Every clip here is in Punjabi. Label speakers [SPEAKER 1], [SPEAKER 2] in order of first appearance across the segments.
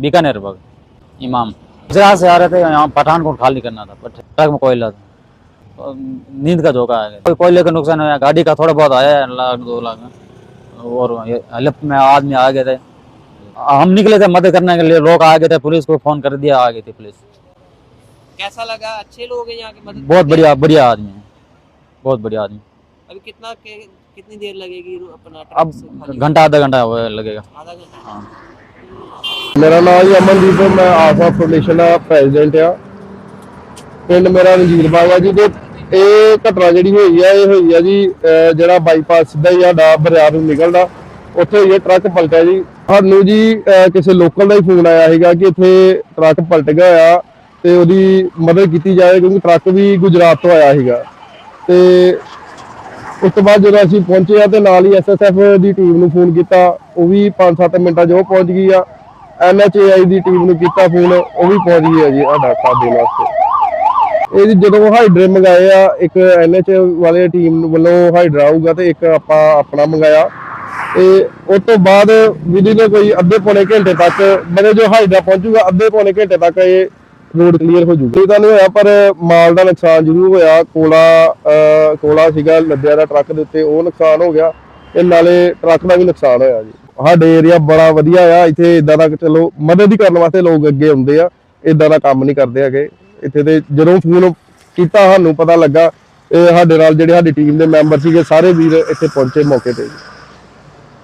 [SPEAKER 1] बीकानेर बाग इमाम। जहाँ से आ रहे थे यहाँ पठानकोट खाली करना था ट्रक में कोयला था। नींद का धोखा आ गया कोई कोयले का नुकसान हुआ गाड़ी का थोड़ा बहुत आया लाख दो लाख में और हेल्प में आदमी आ गए थे। हम निकले थे मदद करने के लिए लोग आ गए थे पुलिस को फ़ोन कर दिया आ गई थी पुलिस।
[SPEAKER 2] कैसा लगा? अच्छे लोग हैं यहाँ के मदद
[SPEAKER 1] बहुत बढ़िया बढ़िया आदमी है। बहुत बढ़िया आदमी।
[SPEAKER 2] अभी कितना के, कितनी देर लगेगी अपना
[SPEAKER 1] अब घंटा आधा घंटा लगेगा।
[SPEAKER 2] आधा घंटा।
[SPEAKER 1] हाँ।
[SPEAKER 3] ਮੇਰਾ ਨਾਮ ਜੀ ਅਮਨਦੀਪ, ਮੈਂ ਆਸਾ ਫਾਊਂਡੇਸ਼ਨ ਦਾ ਪ੍ਰੈਜ਼ੀਡੈਂਟ ਆ। ਪਿੰਡ ਮੇਰਾ ਰਣਜੀਤ ਬਾਗ ਆ ਜੀ, ਤੇ ਇਹ ਘਟਨਾ ਜਿਹੜੀ ਹੋਈ ਆ, ਇਹ ਹੋਈ ਆ ਜੀ ਜਿਹੜਾ ਬਾਈਪਾਸ ਸਿੱਧਾ ਹੀ ਸਾਡਾ ਬਰਿਆਰ ਨੂੰ ਨਿਕਲਦਾ। ਉੱਥੇ ਇਹ ਟਰੱਕ ਪਲਟਿਆ ਜੀ। ਸਾਨੂੰ ਜੀ ਕਿਸੇ ਲੋਕਲ ਦਾ ਹੀ ਫੋਨ ਆਇਆ ਸੀਗਾ ਕਿ ਇੱਥੇ ਟਰੱਕ ਪਲਟ ਗਿਆ ਆ ਤੇ ਉਹਦੀ ਮਦਦ ਕੀਤੀ ਜਾਵੇ ਕਿਉਂਕਿ ਟਰੱਕ ਵੀ ਗੁਜਰਾਤ ਤੋਂ ਆਇਆ ਸੀਗਾ। ਤੇ ਉਸ ਤੋਂ ਬਾਅਦ ਜਦੋਂ ਅਸੀਂ ਪਹੁੰਚੇ ਆ, ਤੇ ਨਾਲ ਹੀ ਐਸਐਸਐਫ ਦੀ ਟੀਮ ਨੂੰ ਫੋਨ ਕੀਤਾ, ਉਹ ਵੀ 5-7 ਮਿੰਟਾਂ 'ਚ ਉਹ ਪਹੁੰਚ ਗਈ ਆ। ਐਨਐਚਏਆਈ ਦੀ ਟੀਮ ਨੂੰ ਕੀਤਾ ਫੋਨ ਉਹ ਵੀ ਪਹੁੰਚ ਗਈ ਆ ਜੀ ਸਾਡਾ ਸਾਥ ਦੇਣ ਵਾਸਤੇ। ਇਹ ਜੀ ਜਦੋਂ ਹਾਈਡਰੇ ਮੰਗਾਏ ਆ, ਇੱਕ ਐਨਐਚ ਵਾਲੇ ਟੀਮ ਵੱਲੋਂ ਹਾਈਡਰਾ ਆਊਗਾ ਤੇ ਇੱਕ ਆਪਾਂ ਆਪਣਾ ਮੰਗਾਇਆ। ਤੇ ਉਸ ਤੋਂ ਬਾਅਦ ਵਿਧੀ ਨੇ ਕੋਈ ਅੱਧੇ ਪੌਣੇ ਘੰਟੇ ਤੱਕ, ਮਤਲਬ ਜੋ ਹਾਈਡਰਾ ਪਹੁੰਚੂਗਾ, ਅੱਧੇ ਪੌਣੇ ਘੰਟੇ ਤੱਕ ਇਹ ਰੋਡ ਕਲੀਅਰ ਹੋ ਜੂਗੀ। ਇਹ ਤਾਂ ਨਹੀਂ ਹੋਇਆ, ਪਰ ਮਾਲ ਦਾ ਨੁਕਸਾਨ ਜ਼ਰੂਰ ਹੋਇਆ। ਕੋਲਾ ਕੋਲਾ ਸੀਗਾ, ਲੱਦਿਆ ਦਾ ਟਰੱਕ ਦੇ ਉੱਤੇ, ਉਹ ਨੁਕਸਾਨ ਹੋ ਗਿਆ ਤੇ ਨਾਲੇ ਟਰੱਕ ਦਾ ਵੀ ਨੁਕਸਾਨ ਹੋਇਆ ਜੀ। ਸਾਡੇ ਏਰੀਆ ਬੜਾ ਵਧੀਆ ਆ, ਇੱਥੇ ਇਦਾਂ ਦਾ ਚਲੋ ਮਦਦ ਹੀ ਕਰਨ ਵਾਸਤੇ ਲੋਕ ਅੱਗੇ ਆਉਂਦੇ ਆ ਇਦਾਂ ਦਾ ਕੰਮ ਨਹੀਂ ਕਰਦੇ ਹੈਗੇ। ਇੱਥੇ ਤੇ ਜਦੋਂ ਫੋਨ ਕੀਤਾ ਸਾਨੂੰ ਪਤਾ ਲੱਗਾ, ਇਹ ਸਾਡੇ ਨਾਲ ਜਿਹੜੇ ਸਾਡੀ ਟੀਮ ਦੇ ਮੈਂਬਰ ਸੀਗੇ, ਸਾਰੇ ਵੀਰ ਇੱਥੇ ਪਹੁੰਚੇ ਮੌਕੇ ਤੇ।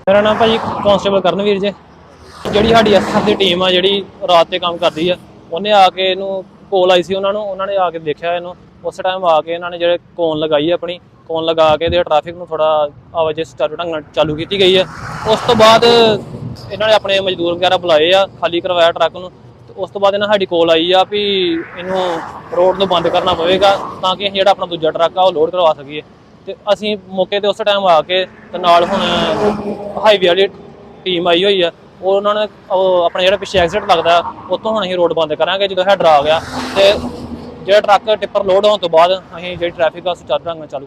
[SPEAKER 4] ਮੇਰਾ ਨਾਮ ਭਾਜੀ ਕਾਂਸਟੇਬਲ ਕਰਨਵੀਰ ਜੇ। ਜਿਹੜੀ ਸਾਡੀ ਐਸਐਫ ਦੀ ਟੀਮ ਆ, ਜਿਹੜੀ ਰਾਤ ਤੇ ਕੰਮ ਕਰਦੀ ਆ, ਉਹਨੇ ਆ ਕੇ ਇਹਨੂੰ ਕੋਲ ਆਈ ਸੀ ਉਹਨਾਂ ਨੂੰ, ਉਹਨਾਂ ਨੇ ਆ ਕੇ ਦੇਖਿਆ ਇਹਨੂੰ। ਉਸ ਟਾਈਮ ਆ ਕੇ ਇਹਨਾਂ ਨੇ ਜਿਹੜੇ ਕੋਨ ਲਗਾਈ ਆਪਣੀ ਕੋਨ ਲਗਾ ਕੇ ਇਹਦੇ ਟ੍ਰੈਫਿਕ ਨੂੰ ਥੋੜਾ ਆਵਾਜਾਈ ਸੁਚਾਰੂ ਢੰਗ ਨਾਲ ਚਾਲੂ ਕੀਤੀ ਗਈ ਹੈ। ਉਸ ਤੋਂ ਬਾਅਦ ਇਹਨਾਂ ਨੇ ਆਪਣੇ ਮਜ਼ਦੂਰ ਵਗੈਰਾ ਬੁਲਾਏ ਆ, ਖਾਲੀ ਕਰਵਾਇਆ ਟਰੱਕ ਨੂੰ। ਤੇ ਉਸ ਤੋਂ ਬਾਅਦ ਇਹਨਾਂ ਸਾਡੀ ਕੋਲ ਆਈ ਆ ਵੀ ਇਹਨੂੰ ਰੋਡ ਨੂੰ ਬੰਦ ਕਰਨਾ ਪਵੇਗਾ ਤਾਂ ਕਿ ਅਸੀਂ ਜਿਹੜਾ ਆਪਣਾ ਦੂਜਾ ਟਰੱਕ ਆ ਉਹ ਲੋਡ ਕਰਵਾ ਸਕੀਏ। ਤੇ ਅਸੀਂ ਮੌਕੇ ਤੇ ਉਸ ਟਾਈਮ ਆ ਕੇ ਤੇ ਨਾਲ ਹੁਣ ਹਾਈਵੇ ਵਾਲੀ ਟੀਮ ਆਈ ਹੋਈ ਆ। ਉਹ ਉਹਨਾਂ ਨੇ ਆਪਣਾ ਜਿਹੜਾ ਪਿੱਛੇ ਐਕਸੀਡੈਂਟ ਲੱਗਦਾ ਉਤੋਂ ਹੁਣ ਅਸੀਂ ਰੋਡ ਬੰਦ ਕਰਾਂਗੇ ਜਦੋਂ ਹੈਡਰ ਆ ਗਿਆ। ਤੇ ਜਿਹੜਾ ਟਰੱਕ ਟਿੱਪਰ ਲੋਡ ਹੋਣ ਤੋਂ ਬਾਅਦ ਅਸੀਂ ਜਿਹੜੀ ਟ੍ਰੈਫਿਕ ਆ ਸੁਚਾਰੂ ਢੰਗ ਨਾਲ ਚਾਲੂ